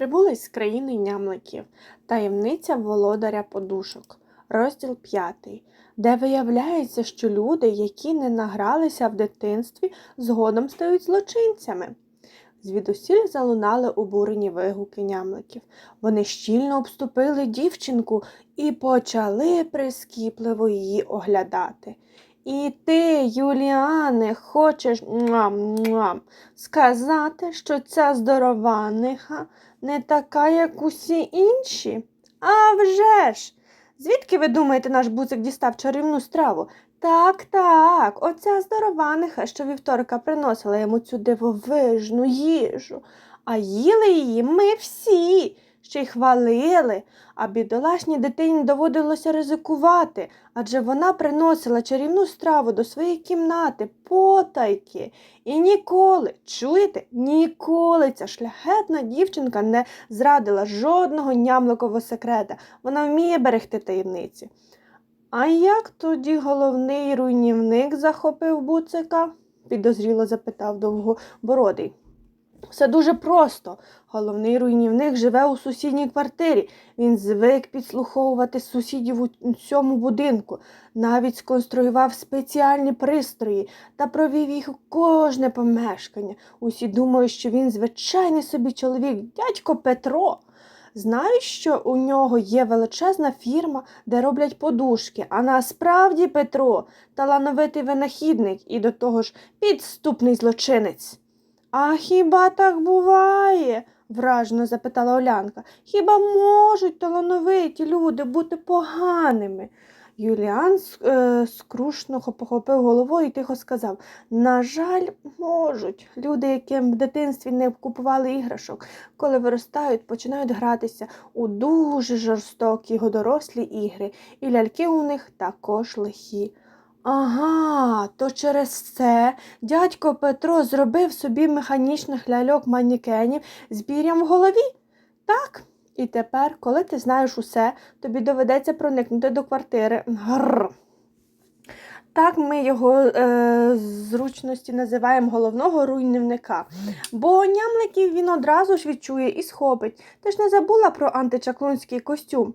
Прибулись з країни нямликів, таємниця володаря подушок, розділ 5, де виявляється, що люди, які не награлися в дитинстві, згодом стають злочинцями. Звідусіль залунали обурені вигуки нямликів. Вони щільно обступили дівчинку і почали прискіпливо її оглядати. І ти, Юліане, хочеш муам-муам, сказати, що ця здорованиха не така, як усі інші? А вже ж! Звідки ви думаєте, наш буцик дістав чарівну страву? Так, так, оця здорованиха, що вівторка приносила йому цю дивовижну їжу, а їли її ми всі, ще й хвалили, а бідолашній дитині доводилося ризикувати, адже вона приносила чарівну страву до своєї кімнати потайки. І ніколи, чуєте, ніколи ця шляхетна дівчинка не зрадила жодного нямликового секрета. Вона вміє берегти таємниці. А як тоді головний руйнівник захопив буцика? підозріло запитав довгобородий. Все дуже просто. Головний руйнівник живе у сусідній квартирі. Він звик підслуховувати сусідів у цьому будинку, навіть сконструював спеціальні пристрої та провів їх у кожне помешкання. Усі думають, що він звичайний собі чоловік, дядько Петро. Знають, що у нього є величезна фірма, де роблять подушки, а насправді Петро талановитий винахідник і до того ж підступний злочинець. А хіба так буває? вражено запитала Олянка. Хіба можуть талановиті люди бути поганими? Юліан е, скрушно похопив головою і тихо сказав На жаль, можуть. Люди, яким в дитинстві не купували іграшок, коли виростають, починають гратися у дуже жорстокі дорослі ігри, і ляльки у них також лихі. Ага, то через це дядько Петро зробив собі механічних ляльок манікенів з бір'ям в голові? Так. І тепер, коли ти знаєш усе, тобі доведеться проникнути до квартири. Гррр. Так ми його е, зручності називаємо головного руйнівника. Бо нямликів він одразу ж відчує і схопить. Ти ж не забула про античаклунський костюм.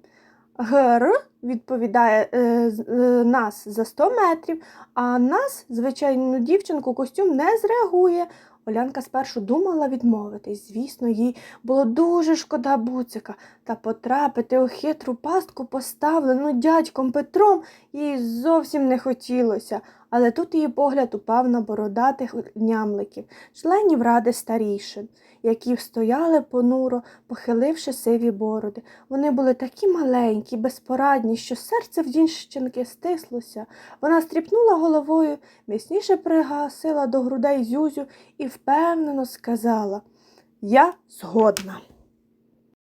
Гр відповідає е, е, нас за 100 метрів, а нас, звичайну дівчинку, костюм не зреагує. Олянка спершу думала відмовитись. Звісно, їй було дуже шкода буцика, та потрапити у хитру пастку, поставлену дядьком Петром, їй зовсім не хотілося. Але тут її погляд упав на бородатих нямликів, членів ради старішин, які стояли понуро, похиливши сиві бороди. Вони були такі маленькі, безпорадні, що серце в дівчинки стислося. Вона стріпнула головою, міцніше пригасила до грудей зюзю і впевнено сказала Я згодна.